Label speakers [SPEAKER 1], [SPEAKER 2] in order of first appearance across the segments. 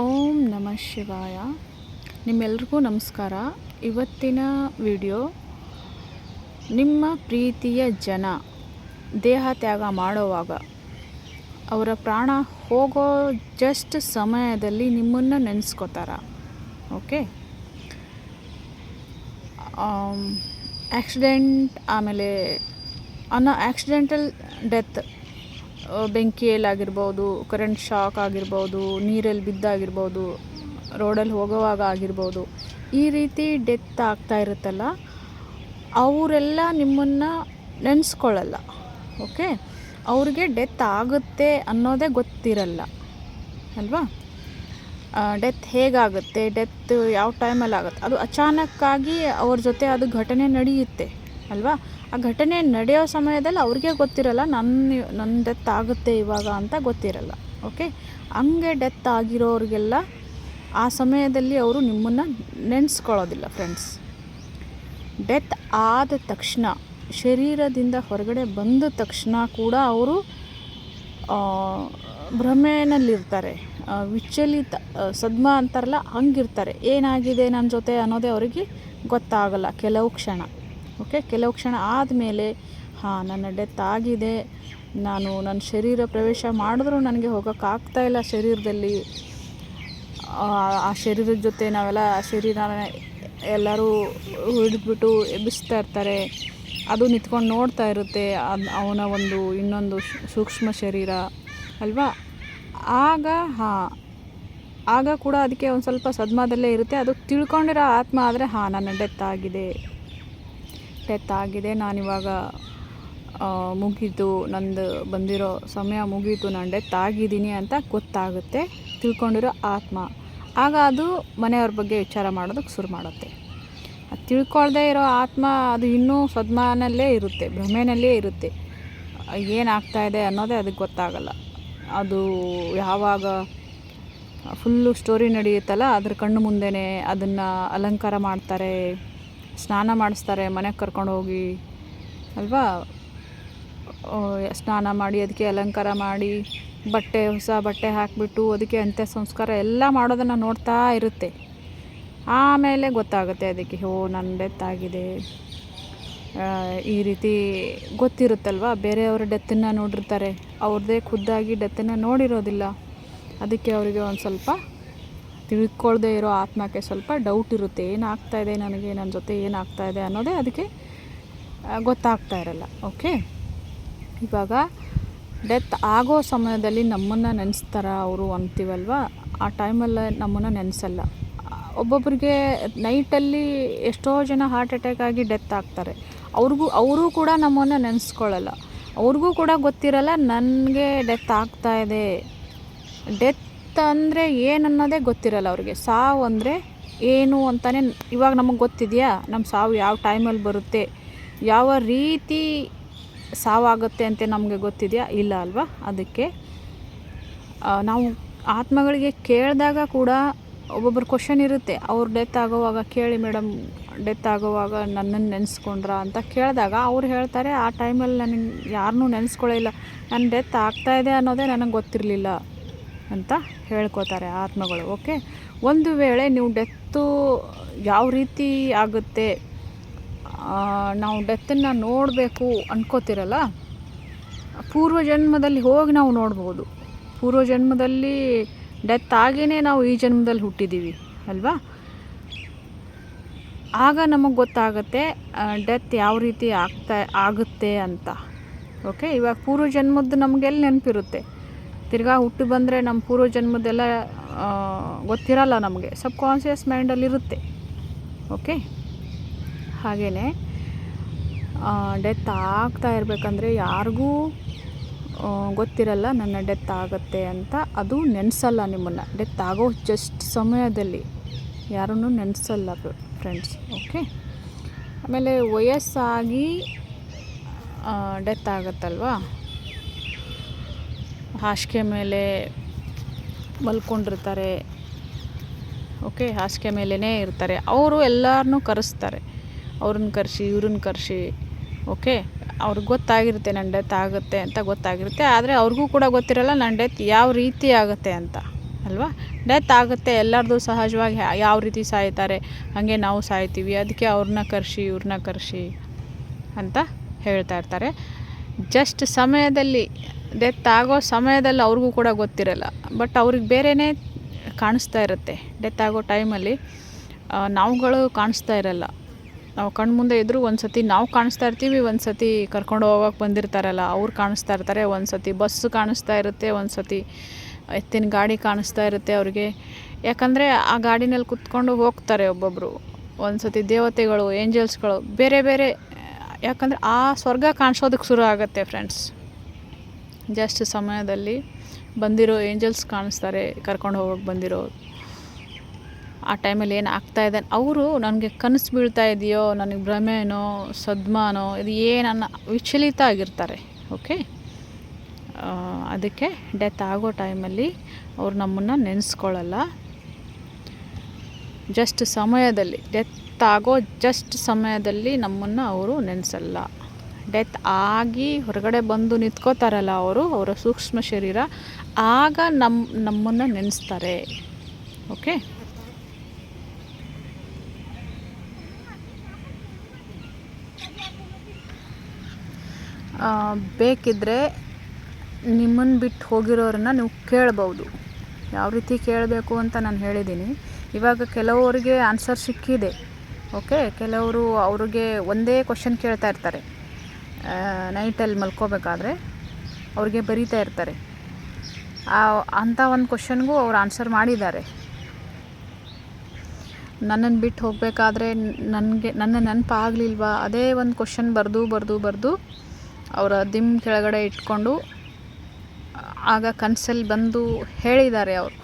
[SPEAKER 1] ಓಂ ನಮಃ ಶಿವಾಯ. ನಿಮ್ಮೆಲ್ರಿಗೂ ನಮಸ್ಕಾರ. ಇವತ್ತಿನ ವಿಡಿಯೋ, ನಿಮ್ಮ ಪ್ರೀತಿಯ ಜನ ದೇಹ ತ್ಯಾಗ ಮಾಡುವಾಗ ಅವರ ಪ್ರಾಣ ಹೋಗೋ ಜಸ್ಟ್ ಸಮಯದಲ್ಲಿ ನಿಮ್ಮನ್ನು ನೆನೆಸ್ಕೋತಾರ. ಓಕೆ ಆಕ್ಸಿಡೆಂಟ್ ಆಮೇಲೆ ಅನ್ನೋ ಆಕ್ಸಿಡೆಂಟಲ್ ಡೆತ್ ಬೆಂಕಿಯಲ್ಲಾಗಿರ್ಬೋದು ಕರೆಂಟ್ ಶಾಕ್ ಆಗಿರ್ಬೋದು ನೀರಲ್ಲಿ ಬಿದ್ದಾಗಿರ್ಬೋದು ರೋಡಲ್ಲಿ ಹೋಗೋವಾಗ ಆಗಿರ್ಬೋದು, ಈ ರೀತಿ ಡೆತ್ ಆಗ್ತಾ ಇರುತ್ತಲ್ಲ, ಅವರೆಲ್ಲ ನಿಮ್ಮನ್ನು ನೆನೆಸ್ಕೊಳ್ಳಲ್ಲ ಓಕೆ ಅವ್ರಿಗೆ ಡೆತ್ ಆಗುತ್ತೆ ಅನ್ನೋದೇ ಗೊತ್ತಿರಲ್ಲ, ಅಲ್ವಾ? ಡೆತ್ ಹೇಗಾಗುತ್ತೆ? ಡೆತ್ ಯಾವ ಟೈಮಲ್ಲಿ ಆಗುತ್ತೆ? ಅದು ಅಚಾನಕ್ಕಾಗಿ ಅವ್ರ ಜೊತೆ ಅದು ಘಟನೆ ನಡೆಯುತ್ತೆ. ಅಲ್ವಾ? ಆ ಘಟನೆ ನಡೆಯೋ ಸಮಯದಲ್ಲಿ ಅವ್ರಿಗೆ ಗೊತ್ತಿರಲ್ಲ ನನ್ನ ನನ್ನ ಡೆತ್ ಆಗುತ್ತೆ ಇವಾಗ ಅಂತ ಗೊತ್ತಿರಲ್ಲ ಓಕೆ ಹಂಗೆ ಡೆತ್ ಆಗಿರೋರಿಗೆಲ್ಲ ಆ ಸಮಯದಲ್ಲಿ ಅವರು ನಿಮ್ಮನ್ನು ನೆನೆಸ್ಕೊಳ್ಳೋದಿಲ್ಲ ಫ್ರೆಂಡ್ಸ್ ಡೆತ್ ಆದ ತಕ್ಷಣ, ಶರೀರದಿಂದ ಹೊರಗಡೆ ಬಂದ ತಕ್ಷಣ ಕೂಡ ಅವರು ಭ್ರಮೆಯಲ್ಲಿರ್ತಾರೆ ವಿಚಲಿತ ಸದ್ಮ ಅಂತಾರಲ್ಲ, ಹಂಗಿರ್ತಾರೆ. ಏನಾಗಿದೆ ನನ್ನ ಜೊತೆ ಅನ್ನೋದೇ ಅವರಿಗೆ ಗೊತ್ತಾಗಲ್ಲ, ಕೆಲವು ಕ್ಷಣ. ಓಕೆ, ಕೆಲವು ಕ್ಷಣ ಆದಮೇಲೆ, ಹಾಂ, ನನ್ನ ಡೆತ್ ಆಗಿದೆ, ನಾನು ನನ್ನ ಶರೀರ ಪ್ರವೇಶ ಮಾಡಿದ್ರೂ ನನಗೆ ಹೋಗೋಕ್ಕಾಗ್ತಾ ಇಲ್ಲ ಶರೀರದಲ್ಲಿ. ಆ ಶರೀರದ ಜೊತೆ ನಾವೆಲ್ಲ, ಆ ಶರೀರನ ಎಲ್ಲರೂ ಹಿಡಿದ್ಬಿಟ್ಟು ಎಬ್ಬಿಸ್ತಾ ಇರ್ತಾರೆ. ಅದು ನಿಂತ್ಕೊಂಡು ನೋಡ್ತಾ ಇರುತ್ತೆ, ಅದು ಅವನ ಒಂದು ಇನ್ನೊಂದು ಸೂಕ್ಷ್ಮ ಶರೀರ, ಅಲ್ವಾ? ಆಗ, ಹಾಂ, ಆಗ ಕೂಡ ಅದಕ್ಕೆ ಒಂದು ಸ್ವಲ್ಪ ಸದ್ಮಾದಲ್ಲೇ ಇರುತ್ತೆ, ಅದು ತಿಳ್ಕೊಂಡಿರೋ ಆತ್ಮ ಆದರೆ, ಹಾಂ, ನನ್ನ ಡೆತ್ ಆಗಿದೆ. ಡೆತ್ ಆಗಿದೆ ನಾನಿವಾಗ ಮುಗೀತು. ನಂದು ಬಂದಿರೋ ಸಮಯ ಮುಗೀತು. ನಾನು ಡೆತ್ ಆಗಿದ್ದೀನಿ ಅಂತ ಗೊತ್ತಾಗುತ್ತೆ. ತಿಳ್ಕೊಂಡಿರೋ ಆತ್ಮ. ಆಗ ಅದು ಮನೆಯವ್ರ ಬಗ್ಗೆ ವಿಚಾರ ಮಾಡೋದಕ್ಕೆ ಶುರು ಮಾಡುತ್ತೆ. ತಿಳ್ಕೊಳ್ದೇ ಇರೋ ಆತ್ಮ, ಅದು ಇನ್ನೂ ಸದ್ಮಾನಲ್ಲೇ ಇರುತ್ತೆ. ಭ್ರಮೆನಲ್ಲೇ ಇರುತ್ತೆ. ಏನಾಗ್ತಾಯಿದೆ ಅನ್ನೋದೇ ಅದಕ್ಕೆ ಗೊತ್ತಾಗಲ್ಲ. ಅದು ಯಾವಾಗ ಫುಲ್ಲು ಸ್ಟೋರಿ ನಡೆಯುತ್ತಲ್ಲ, ಅದ್ರ ಕಣ್ಣು ಮುಂದೆನೇ ಅದನ್ನು ಅಲಂಕಾರ ಮಾಡ್ತಾರೆ. ಸ್ನಾನ ಮಾಡಿಸ್ತಾರೆ, ಮನೆಗೆ ಕರ್ಕೊಂಡು ಹೋಗಿ, ಅಲ್ವಾ? ಸ್ನಾನ ಮಾಡಿ ಅದಕ್ಕೆ ಅಲಂಕಾರ ಮಾಡಿ, ಬಟ್ಟೆ, ಹೊಸ ಬಟ್ಟೆ ಹಾಕಿಬಿಟ್ಟು ಅದಕ್ಕೆ ಅಂತ್ಯ ಸಂಸ್ಕಾರ ಎಲ್ಲ ಮಾಡೋದನ್ನು ನೋಡ್ತಾ ಇರುತ್ತೆ. ಆಮೇಲೆ ಗೊತ್ತಾಗುತ್ತೆ ಅದಕ್ಕೆ ಓ ನನ್ನ ಡೆತ್ ಆಗಿದೆ. ಈ ರೀತಿ ಗೊತ್ತಿರುತ್ತಲ್ವ? ಬೇರೆಯವ್ರ ಡೆತ್ತನ್ನು ನೋಡಿರ್ತಾರೆ. ಅವ್ರದ್ದೇ ಖುದ್ದಾಗಿ ಡೆತ್ತನ್ನು ನೋಡಿರೋದಿಲ್ಲ. ಅದಕ್ಕೆ ಅವರಿಗೆ ಒಂದು ಸ್ವಲ್ಪ ತಿಳ್ಕೊಳ್ದೇ ಇರೋ ಆತ್ಮಕ್ಕೆ ಸ್ವಲ್ಪ ಡೌಟ್ ಇರುತ್ತೆ. ಏನಾಗ್ತಾಯಿದೆ ನನಗೆ? ನನ್ನ ಜೊತೆ ಏನಾಗ್ತಾಯಿದೆ ಅನ್ನೋದೇ ಅದಕ್ಕೆ ಗೊತ್ತಾಗ್ತಾ ಇರಲ್ಲ. ಓಕೆ ಇವಾಗ ಡೆತ್ ಆಗೋ ಸಮಯದಲ್ಲಿ ನಮ್ಮನ್ನು ನೆನೆಸ್ತಾರ ಅವರು ಅಂತೀವಲ್ವ? ಆ ಟೈಮಲ್ಲಿ ನಮ್ಮನ್ನು ನೆನೆಸಲ್ಲ. ಒಬ್ಬೊಬ್ಬರಿಗೆ ನೈಟಲ್ಲಿ ಎಷ್ಟೋ ಜನ ಹಾರ್ಟ್ ಅಟ್ಯಾಕ್ ಆಗಿ ಡೆತ್ ಆಗ್ತಾರೆ. ಅವ್ರಿಗೂ, ಅವರು ಕೂಡ ನಮ್ಮನ್ನು ನೆನೆಸ್ಕೊಳ್ಳಲ್ಲ. ಅವ್ರಿಗೂ ಕೂಡ ಗೊತ್ತಿರಲ್ಲ, ನನಗೆ ಡೆತ್ ಆಗ್ತಾಯಿದೆ ಡೆತ್ ಅಂದರೆ ಏನು ಅನ್ನೋದೇ ಗೊತ್ತಿರಲ್ಲ ಅವ್ರಿಗೆ. ಸಾವು ಅಂದರೆ ಏನು ಅಂತಲೇ ಇವಾಗ ನಮಗೆ ಗೊತ್ತಿದೆಯಾ? ನಮ್ಮ ಸಾವು ಯಾವ ಟೈಮಲ್ಲಿ ಬರುತ್ತೆ? ಯಾವ ರೀತಿ ಸಾವಾಗುತ್ತೆ ಅಂತ ನಮಗೆ ಗೊತ್ತಿದೆಯಾ? ಇಲ್ಲ ಅಲ್ವಾ? ಅದಕ್ಕೆ ನಾವು ಆತ್ಮಗಳಿಗೆ ಕೇಳಿದಾಗ ಕೂಡ ಒಬ್ಬೊಬ್ರು ಕ್ವಶನ್ ಇರುತ್ತೆ. ಅವ್ರು ಡೆತ್ ಆಗೋವಾಗ ಕೇಳಿ ಮೇಡಮ್ ಡೆತ್ ಆಗೋವಾಗ ನನ್ನನ್ನು ನೆನೆಸ್ಕೊಂಡ್ರ? ಅಂತ ಕೇಳಿದಾಗ ಅವ್ರು ಹೇಳ್ತಾರೆ, ಆ ಟೈಮಲ್ಲಿ ನನಗೆ ಯಾರನ್ನೂ ನೆನೆಸ್ಕೊಳ್ಳಿಲ್ಲ ನನ್ನ ಡೆತ್ ಆಗ್ತಾಯಿದೆ ಅನ್ನೋದೇ ನನಗೆ ಗೊತ್ತಿರಲಿಲ್ಲ. ಅಂತ ಹೇಳ್ಕೊತಾರೆ ಆತ್ಮಗಳು, ಓಕೆ? ಒಂದು ವೇಳೆ ನೀವು ಡೆತ್ತು ಯಾವ ರೀತಿ ಆಗುತ್ತೆ ನಾವು ಡೆತ್ತನ್ನು ನೋಡಬೇಕು ಅನ್ಕೋತಿರಲ್ಲ ಪೂರ್ವ ಜನ್ಮದಲ್ಲಿ ಹೋಗಿ ನಾವು ನೋಡ್ಬೋದು. ಪೂರ್ವ ಜನ್ಮದಲ್ಲಿ ಡೆತ್ ಆಗಿಯೇ ನಾವು ಈ ಜನ್ಮದಲ್ಲಿ ಹುಟ್ಟಿದ್ದೀವಿ ಅಲ್ವಾ? ಆಗ ನಮಗೆ ಗೊತ್ತಾಗುತ್ತೆ ಡೆತ್ ಯಾವ ರೀತಿ ಆಗ್ತಾ, ಆಗುತ್ತೆ ಅಂತ, ಓಕೆ? ಇವಾಗ ಪೂರ್ವ ಜನ್ಮದ್ದು ನಮಗೆಲ್ಲಿ ನೆನಪಿರುತ್ತೆ? ತಿರ್ಗಾ ಹುಟ್ಟು ಬಂದರೆ ನಮ್ಮ ಪೂರ್ವ ಜನ್ಮದ್ದೆಲ್ಲ ಗೊತ್ತಿರಲ್ಲ ನಮಗೆ. ಸಬ್ ಕಾನ್ಷಿಯಸ್ ಮೈಂಡಲ್ಲಿರುತ್ತೆ ಓಕೆ ಹಾಗೇ ಡೆತ್ ಆಗ್ತಾ ಇರಬೇಕಂದ್ರೆ ಯಾರಿಗೂ ಗೊತ್ತಿರಲ್ಲ ನನ್ನ ಡೆತ್ ಆಗುತ್ತೆ ಅಂತ. ಅದು ನೆನೆಸಲ್ಲ ನಿಮ್ಮನ್ನು. ಡೆತ್ ಆಗೋ ಜಸ್ಟ್ ಸಮಯದಲ್ಲಿ. ಯಾರನ್ನೂ ನೆನೆಸಲ್ಲ ಫ್ರೆಂಡ್ಸ್ ಓಕೆ ಆಮೇಲೆ ವಯಸ್ಸಾಗಿ ಡೆತ್ ಆಗುತ್ತಲ್ವಾ? ಹಾಸಿಗೆ ಮೇಲೆ ಮಲ್ಕೊಂಡಿರ್ತಾರೆ. ಓಕೆ, ಹಾಸಿಗೆ ಮೇಲೇ ಇರ್ತಾರೆ. ಅವರು ಎಲ್ಲರನ್ನೂ ಕರೆಸ್ತಾರೆ. ಅವ್ರನ್ನ ಕರೆಸಿ, ಇವ್ರನ್ನ ಕರೆಸಿ, ಓಕೆ? ಅವ್ರಿಗೆ ಗೊತ್ತಾಗಿರುತ್ತೆ ನನ್ನ ಡೆತ್ ಆಗುತ್ತೆ ಅಂತ ಗೊತ್ತಾಗಿರುತ್ತೆ. ಆದರೆ ಅವ್ರಿಗೂ ಕೂಡ ಗೊತ್ತಿರಲ್ಲ ನನ್ನ ಡೆತ್ ಯಾವ ರೀತಿ ಆಗುತ್ತೆ ಅಂತ, ಅಲ್ವಾ? ಡೆತ್ ಆಗುತ್ತೆ, ಎಲ್ಲರದು ಸಹಜವಾಗಿ ಯಾವ ರೀತಿ ಸಾಯ್ತಾರೆ, ಹಾಗೆ ನಾವು ಸಾಯ್ತೀವಿ, ಅದಕ್ಕೆ ಅವ್ರನ್ನ ಕರೆಸಿ, ಇವ್ರನ್ನ ಕರೆಸಿ ಅಂತ ಹೇಳ್ತಾ ಇರ್ತಾರೆ. ಜಸ್ಟ್ ಸಮಯದಲ್ಲಿ ಡೆತ್ ಆಗೋ ಸಮಯದಲ್ಲಿ ಅವ್ರಿಗೂ ಕೂಡ ಗೊತ್ತಿರಲ್ಲ. ಬಟ್ ಅವ್ರಿಗೆ ಬೇರೆಯೇ ಕಾಣಿಸ್ತಾ ಇರುತ್ತೆ ಡೆತ್ ಆಗೋ ಟೈಮಲ್ಲಿ ನಾವುಗಳು ಕಾಣಿಸ್ತಾ ಇರಲ್ಲ. ನಾವು ಕಣ್ಮುಂದೆ ಇದ್ದರೂ ಒಂದು ಸತಿ ನಾವು ಕಾಣಿಸ್ತಾ ಇರ್ತೀವಿ ಒಂದು ಸತಿ ಕರ್ಕೊಂಡು ಹೋಗೋಕೆ ಬಂದಿರ್ತಾರಲ್ಲ, ಅವ್ರು ಕಾಣಿಸ್ತಾ ಇರ್ತಾರೆ ಒಂದು ಸತಿ ಬಸ್ಸು ಕಾಣಿಸ್ತಾ ಇರುತ್ತೆ ಒಂದು ಸತಿ ಎತ್ತಿನ ಗಾಡಿ ಕಾಣಿಸ್ತಾ ಇರುತ್ತೆ ಅವ್ರಿಗೆ. ಯಾಕಂದರೆ ಆ ಗಾಡಿನಲ್ಲಿ ಕುತ್ಕೊಂಡು ಹೋಗ್ತಾರೆ ಒಬ್ಬೊಬ್ಬರು ಒಂದು ಸತಿ ದೇವತೆಗಳು ಏಂಜಲ್ಸ್ಗಳು ಬೇರೆ ಬೇರೆ ಯಾಕಂದರೆ ಆ ಸ್ವರ್ಗ ಕಾಣಿಸೋದಕ್ಕೆ ಶುರು ಆಗುತ್ತೆ ಫ್ರೆಂಡ್ಸ್ ಜಸ್ಟ್ ಸಮಯದಲ್ಲಿ ಬಂದಿರೋ ಏಂಜಲ್ಸ್ ಕಾಣಿಸ್ತಾರೆ, ಕರ್ಕೊಂಡು ಹೋಗೋಕೆ ಬಂದಿರೋ. ಆ ಟೈಮಲ್ಲಿ ಏನು ಆಗ್ತಾಯಿದೆ ಅವರು ನನಗೆ ಕನಸು ಬೀಳ್ತಾ ಇದೆಯೋ, ನನಗೆ ಭ್ರಮೆನೋ, ಸದ್ಮಾನೋ, ಇದು ಏನನ್ನ ವಿಚಲಿತ ಆಗಿರ್ತಾರೆ ಓಕೆ ಅದಕ್ಕೆ ಡೆತ್ ಆಗೋ ಟೈಮಲ್ಲಿ ಅವರು ನಮ್ಮನ್ನು ನೆನೆಸ್ಕೊಳ್ಳಲ್ಲ. ಜಸ್ಟ್ ಸಮಯದಲ್ಲಿ ಡೆತ್ ಆಗೋ ಜಸ್ಟ್ ಸಮಯದಲ್ಲಿ ನಮ್ಮನ್ನು ಅವರು ನೆನೆಸಲ್ಲ. ಡೆತ್ ಆಗಿ ಹೊರಗಡೆ ಬಂದು ನಿಂತ್ಕೋತಾರಲ್ಲ ಅವರು, ಅವರ ಸೂಕ್ಷ್ಮ ಶರೀರ, ಆಗ ನಮ್ಮ ನಮ್ಮನ್ನು ನೆನೆಸ್ತಾರೆ. ಓಕೆ ಬೇಕಿದ್ದರೆ ನಿಮ್ಮನ್ನು ಬಿಟ್ಟು ಹೋಗಿರೋರನ್ನ ನೀವು ಕೇಳ್ಬೋದು. ಯಾವ ರೀತಿ ಕೇಳಬೇಕು ಅಂತ ನಾನು ಹೇಳಿದ್ದೀನಿ ಇವಾಗ ಕೆಲವರಿಗೆ ಆನ್ಸರ್ ಸಿಕ್ಕಿದೆ. ಓಕೆ, ಕೆಲವರು ಅವ್ರಿಗೆ ಒಂದೇ ಕ್ವಶನ್ ಕೇಳ್ತಾ ಇರ್ತಾರೆ. ನೈಟಲ್ಲಿ ಮಲ್ಕೋಬೇಕಾದ್ರೆ ಅವ್ರಿಗೆ ಬರೀತಾ ಇರ್ತಾರೆ. ಆ ಅಂಥ ಒಂದು ಕ್ವಶನ್ಗೂ ಅವ್ರು ಆನ್ಸರ್ ಮಾಡಿದ್ದಾರೆ. ನನ್ನನ್ನು ಬಿಟ್ಟು ಹೋಗಬೇಕಾದ್ರೆ ನನಗೆ, ನನ್ನ ನೆನಪಾಗಲಿಲ್ವಾ? ಅದೇ ಒಂದು ಕ್ವಶನ್ ಬರೆದು ಬರೆದು ಬರೆದು ಅವರ ದಿಮ್ ಕೆಳಗಡೆ ಇಟ್ಕೊಂಡು, ಆಗ ಕನಸಲ್ಲಿ ಬಂದು ಹೇಳಿದ್ದಾರೆ ಅವರು.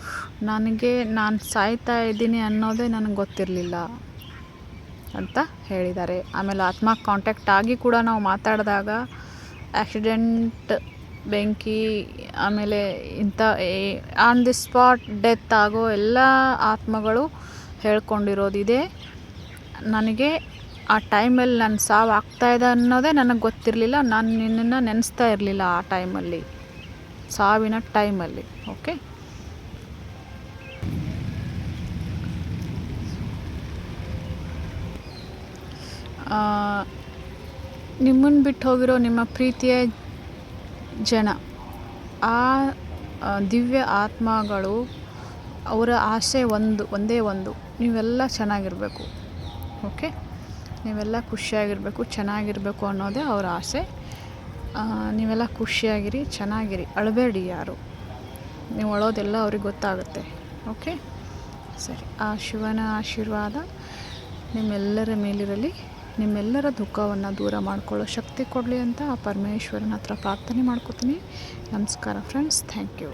[SPEAKER 1] ನನಗೆ ನಾನು ಸಾಯ್ತಾ ಇದ್ದೀನಿ ಅನ್ನೋದೇ ನನಗೆ ಗೊತ್ತಿರಲಿಲ್ಲ. ಅಂತ ಹೇಳಿದ್ದಾರೆ. ಆಮೇಲೆ ಆತ್ಮ ಕಾಂಟ್ಯಾಕ್ಟ್ ಆಗಿ ಕೂಡ ನಾವು ಮಾತಾಡಿದಾಗ ಆಕ್ಸಿಡೆಂಟ್ ಬೆಂಕಿ, ಆಮೇಲೆ ಇಂಥ ಆನ್ ದಿ ಸ್ಪಾಟ್ ಡೆತ್ ಆಗೋ ಎಲ್ಲ ಆತ್ಮಗಳು ಹೇಳ್ಕೊಂಡಿರೋದಿದೆ ನನಗೆ ಆ ಟೈಮಲ್ಲಿ ನಾನು ಸಾವು ಆಗ್ತಾಯಿದೆ ಅನ್ನೋದೇ ನನಗೆ ಗೊತ್ತಿರಲಿಲ್ಲ. ನಾನು ನಿನ್ನನ್ನು ನೆನೆಸ್ತಾ ಇರಲಿಲ್ಲ ಆ ಟೈಮಲ್ಲಿ ಸಾವಿನ ಟೈಮಲ್ಲಿ ಓಕೆ ನಿಮ್ಮನ್ನು ಬಿಟ್ಟು ಹೋಗಿರೋ ನಿಮ್ಮ ಪ್ರೀತಿಯ ಜನ, ಆ ದಿವ್ಯ ಆತ್ಮಗಳು ಅವರ ಆಸೆ ಒಂದು, ಒಂದೇ ಒಂದು. ನೀವೆಲ್ಲ ಚೆನ್ನಾಗಿರಬೇಕು, ಓಕೆ? ನೀವೆಲ್ಲ ಖುಷಿಯಾಗಿರಬೇಕು, ಚೆನ್ನಾಗಿರಬೇಕು ಅನ್ನೋದೇ ಅವರ ಆಸೆ. ನೀವೆಲ್ಲ ಖುಷಿಯಾಗಿರಿ, ಚೆನ್ನಾಗಿರಿ. ಅಳಬೇಡಿ ಯಾರು. ನೀವು ಅಳೋದೆಲ್ಲ ಅವ್ರಿಗೆ ಗೊತ್ತಾಗುತ್ತೆ, ಓಕೆ? ಸರಿ, ಆ ಶಿವನ ಆಶೀರ್ವಾದ ನಿಮ್ಮೆಲ್ಲರ ಮೇಲಿರಲಿ. ನಿಮ್ಮೆಲ್ಲರ ದುಃಖವನ್ನು ದೂರ ಮಾಡ್ಕೊಳ್ಳೋ ಶಕ್ತಿ ಕೊಡಲಿ ಅಂತ ಆ ಪರಮೇಶ್ವರನ ಹತ್ರ ಪ್ರಾರ್ಥನೆ ಮಾಡ್ಕೋತೀನಿ. ನಮಸ್ಕಾರ ಫ್ರೆಂಡ್ಸ್ ಥ್ಯಾಂಕ್ ಯು